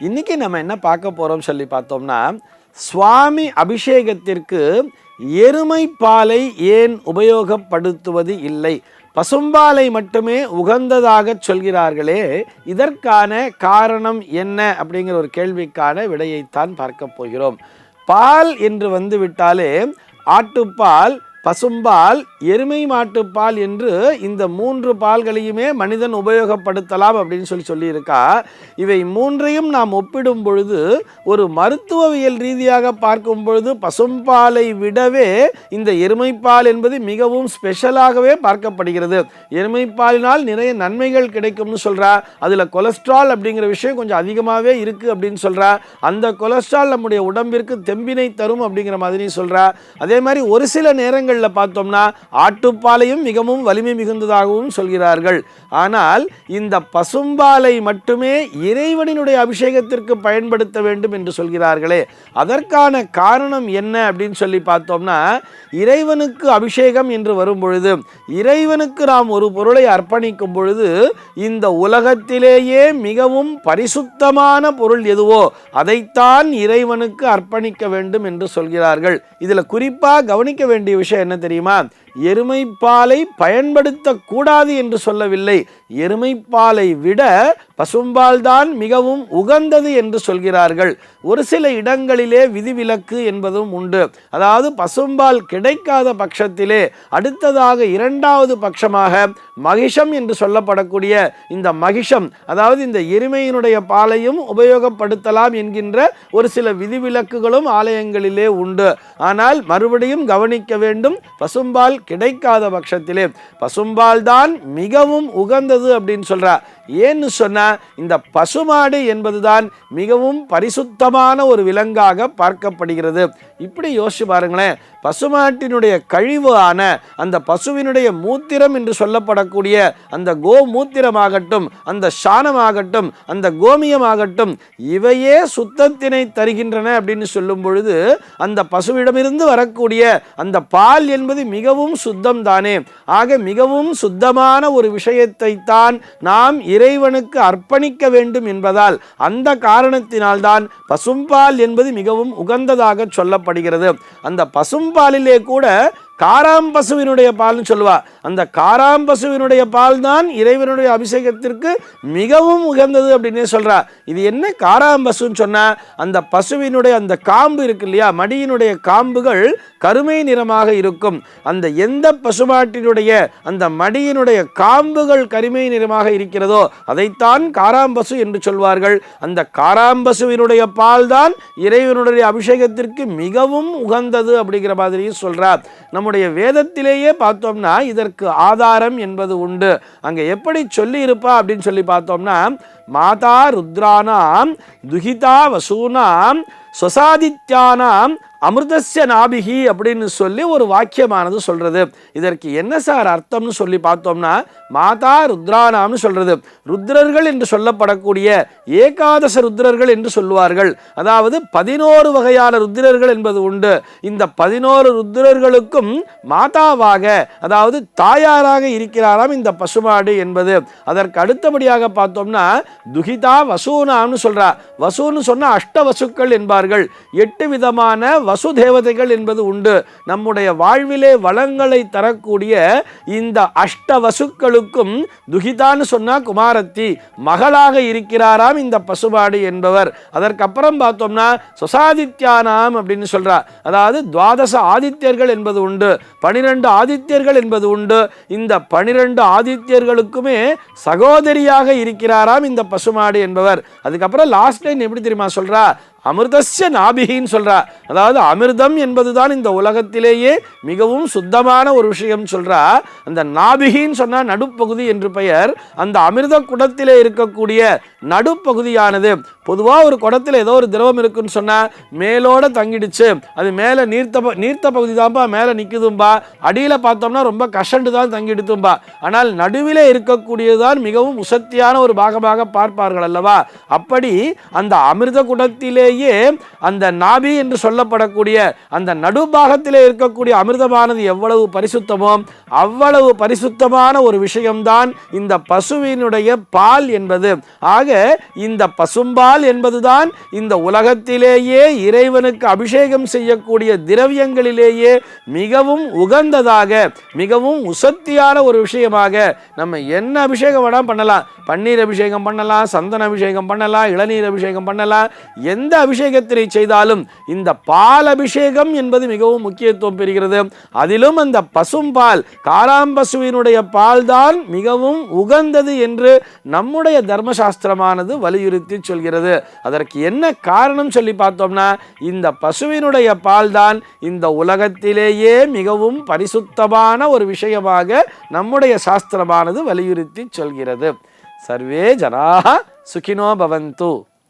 இன்னைக்கு நம்ம என்ன பார்க்க போகிறோம் சொல்லி பார்த்தோம்னா சுவாமி அபிஷேகத்திற்கு எருமை பாலை ஏன் உபயோகப்படுத்துவது இல்லை? பசும்பாலை மட்டுமே உகந்ததாக சொல்கிறார்களே இதற்கான காரணம் என்ன அப்படிங்கிற ஒரு கேள்விக்கான விடையைத்தான் பார்க்க போகிறோம். பால் என்று வந்துவிட்டாலே ஆட்டுப்பால் பசும்பால் எருமை மாட்டுப்பால் என்று இந்த மூன்று பால்களையுமே மனிதன் உபயோகப்படுத்தலாம் அப்படின்னு சொல்லி சொல்லியிருக்கா. இவை மூன்றையும் நாம் ஒப்பிடும் பொழுது ஒரு மருத்துவவியல் ரீதியாக பார்க்கும் பொழுது பசும்பாலை விடவே இந்த எருமைப்பால் என்பது மிகவும் ஸ்பெஷலாகவே பார்க்கப்படுகிறது. எருமைப்பாலினால் நிறைய நன்மைகள் கிடைக்கும்னு சொல்கிறா அதில் கொலஸ்ட்ரால் அப்படிங்கிற விஷயம் கொஞ்சம் அதிகமாகவே இருக்குது அப்படின்னு சொல்கிறா அந்த கொலஸ்ட்ரால் நம்முடைய உடம்பிற்கு தெம்பினை தரும் அப்படிங்கிற மாதிரி சொல்கிறா அதே மாதிரி ஒரு சில நேரங்கள் நேரங்களில் பார்த்தோம்னா ஆட்டுப்பாலையும் மிகவும் வலிமை மிகுந்ததாகவும் சொல்கிறார்கள். ஆனால் இந்த பசும்பாலை மட்டுமே இறைவனினுடைய அபிஷேகத்திற்கு பயன்படுத்த வேண்டும் என்று சொல்கிறார்களே. அதற்கான காரணம் என்ன அப்படின்னு சொல்லி பார்த்தோம்னா இறைவனுக்கு அபிஷேகம் என்று வரும் பொழுது இறைவனுக்கு நாம் ஒரு பொருளை அர்ப்பணிக்கும் பொழுது இந்த உலகத்திலேயே மிகவும் பரிசுத்தமான பொருள் எதுவோ அதைத்தான் இறைவனுக்கு அர்ப்பணிக்க வேண்டும் என்று சொல்கிறார்கள். இதில் குறிப்பாக கவனிக்க வேண்டிய விஷயம் என்ன தெரியுமா? எருமைப்பாலை பயன்படுத்தக்கூடாது என்று சொல்லவில்லை. எருமைப்பாலை விட பசும்பால் தான் மிகவும் உகந்தது என்று சொல்கிறார்கள். ஒரு சில இடங்களிலே விதிவிலக்கு என்பதும் உண்டு. அதாவது பசும்பால் கிடைக்காத பட்சத்திலே அடுத்ததாக இரண்டாவது பட்சமாக மகிஷம் என்று சொல்லப்படக்கூடிய இந்த மகிஷம் அதாவது இந்த எருமையினுடைய பாலையும் உபயோகப்படுத்தலாம் என்கின்ற ஒரு சில விதிவிலக்குகளும் ஆலயங்களிலே உண்டு. ஆனால் மறுபடியும் கவனிக்க வேண்டும் பசும்பால் கிடைக்காத பட்சத்திலே பசும்பால் தான் மிகவும் உகந்தது அப்படின்னு சொல்றா. ஏன்னு சொன்னால் இந்த பசுமாடு என்பதுதான் மிகவும் பரிசுத்தமான ஒரு விலங்காக பார்க்கப்படுகிறது. இப்படி யோசிச்சு பாருங்களேன். பசுமாட்டினுடைய கழிவு ஆன அந்த பசுவினுடைய மூத்திரம் என்று சொல்லப்படக்கூடிய அந்த கோ மூத்திரமாகட்டும் அந்த சாணமாகட்டும் அந்த கோமியமாகட்டும் இவையே சுத்தத்தினை தருகின்றன அப்படின்னு சொல்லும் பொழுது அந்த பசுவிடமிருந்து வரக்கூடிய அந்த பால் என்பது மிகவும் சுத்தம் தானே ஆக மிகவும் சுத்தமான ஒரு விஷயத்தை தான் நாம் இறைவனுக்கு அர்ப்பணிக்க வேண்டும் என்பதால் அந்த காரணத்தினால்தான் பசும்பால் என்பது மிகவும் உகந்ததாக சொல்லப்படுகிறது. அந்த பசும்பாலிலே கூட காராம்பசுவினுடைய பால்னு சொல்லுவா. அந்த காராம்பசுவினுடைய பால் தான் இறைவனுடைய அபிஷேகத்திற்கு மிகவும் உகந்தது அப்படின்னே சொல்கிறா இது என்ன காராம்பசுன்னு சொன்னால் அந்த பசுவினுடைய அந்த காம்பு இருக்கு இல்லையா? மடியினுடைய காம்புகள் கருமை நிறமாக இருக்கும். அந்த எந்த பசுமாட்டினுடைய அந்த மடியினுடைய காம்புகள் கருமை நிறமாக இருக்கிறதோ அதைத்தான் காராம்பசு என்று சொல்வார்கள். அந்த காராம்பசுவினுடைய பால் தான் இறைவனுடைய அபிஷேகத்திற்கு மிகவும் உகந்தது அப்படிங்கிற மாதிரியும் சொல்றார் நம்முடைய வேதத்திலேயே பார்த்தோம்னா இதற்கு ஆதாரம் என்பது உண்டு. அங்கே எப்படி சொல்லி இருப்பா அப்படின்னு சொல்லி பார்த்தோம்னா மாதா ருத்ரானாம் துஹிதா வசூனாம் சொசாதித்யானாம் அமிர்தஸ்ய நாபிகி அப்படின்னு சொல்லி ஒரு வாக்கியமானது சொல்கிறது இதற்கு என்ன சார் அர்த்தம்னு சொல்லி பார்த்தோம்னா மாதா ருத்ரானாம்னு சொல்கிறது ருத்ரர்கள் என்று சொல்லப்படக்கூடிய ஏகாதச ருத்ரர்கள் என்று சொல்லுவார்கள். அதாவது பதினோரு வகையான ருத்ரர்கள் என்பது உண்டு. இந்த பதினோரு ருத்ரர்களுக்கும் மாதாவாக அதாவது தாயாராக இருக்கிறாராம் இந்த பசுமாடு என்பது. அதற்கு அடுத்தபடியாக பார்த்தோம்னா துகிதா வசூனாம்னு சொல்கிறா வசூன்னு சொன்ன அஷ்ட வசுக்கள் என்பார்கள். எட்டு விதமான வசு தேவதைகள் என்பது உண்டு. நம்முடைய வாழ்விலே வளங்களை தரக்கூடிய இந்த அஷ்ட வசுக்களுக்கும் துகிதான்னு சொன்னால் குமாரத்தி மகளாக இருக்கிறாராம் இந்த பசுபாடு என்பவர். அதற்கப்புறம் பார்த்தோம்னா சுசாதித்யானாம் அப்படின்னு சொல்கிறார் அதாவது துவாதச ஆதித்யர்கள் என்பது உண்டு பனிரெண்டு ஆதித்யர்கள் என்பது உண்டு. இந்த பனிரெண்டு ஆதித்யர்களுக்குமே சகோதரியாக இருக்கிறாராம் இந்த பசுமாடு என்பவர். அதுக்கப்புறம் லாஸ்ட் லைன் எப்படி தெரியுமா சொல்கிறா அமிர்தஸ்ய நாபிகின்னு சொல்கிறா அதாவது அமிர்தம் என்பதுதான் இந்த உலகத்திலேயே மிகவும் சுத்தமான ஒரு விஷயம் சொல்கிறா அந்த நாபிகின்னு சொன்னால் நடுப்பகுதி என்று பெயர். அந்த அமிர்த குடத்திலே இருக்கக்கூடிய நடுப்பகுதியானது பொதுவாக ஒரு குடத்தில் ஏதோ ஒரு திரவம் இருக்குன்னு சொன்னால் மேலோட தங்கிடுச்சு. அது மேலே நீர்த்த ப- நீர்த்த பகுதி தான்ப்பா மேலே நிற்குதும்பா அடியில் பார்த்தோம்னா ரொம்ப கஷண்டு தான் தங்கிடுத்தும்பா ஆனால் நடுவிலே இருக்கக்கூடியதுதான் மிகவும் உசத்தியான ஒரு பாகமாக பார்ப்பார்கள் அல்லவா? அப்படி அந்த அமிர்த குடத்திலேயே அந்த நாபி என்று சொல்லப்படக்கூடிய அந்த நடுபாகத்திலே இருக்கக்கூடிய அமிர்தமானது எவ்வளவு பரிசுத்தமோ அவ்வளவு பரிசுத்தமான ஒரு விஷயம்தான் இந்த பசுவினுடைய பால் என்பது. ஆக இந்த பசும்பால் பால் என்பதுதான் இந்த உலகத்திலேயே இறைவனுக்கு அபிஷேகம் செய்யக்கூடிய திரவியங்களிலேயே மிகவும் உகந்ததாக மிகவும் உசத்தியான ஒரு விஷயமாக நம்ம என்ன அபிஷேகம் வேணால் பண்ணலாம். பன்னீர் அபிஷேகம் பண்ணலாம் சந்தன அபிஷேகம் பண்ணலாம் இளநீர் அபிஷேகம் பண்ணலாம். எந்த அபிஷேகத்தினை செய்தாலும் இந்த பால் அபிஷேகம் என்பது மிகவும் முக்கியத்துவம் பெறுகிறது. அதிலும் அந்த பசும்பால் காராம்பசுவினுடைய பால்தான் மிகவும் உகந்தது என்று நம்முடைய தர்மசாஸ்திரமானது வலியுறுத்தி சொல்கிறது. அதற்கு என்ன காரணம் சொல்லி பார்த்தோம்னா இந்த பசுவினுடைய பால்தான் இந்த உலகத்திலேயே மிகவும் பரிசுத்தமான ஒரு விஷயமாக நம்முடைய சாஸ்திரமானது வலியுறுத்தி சொல்கிறது. சர்வே ஜனாக சுகினோ பவந்து.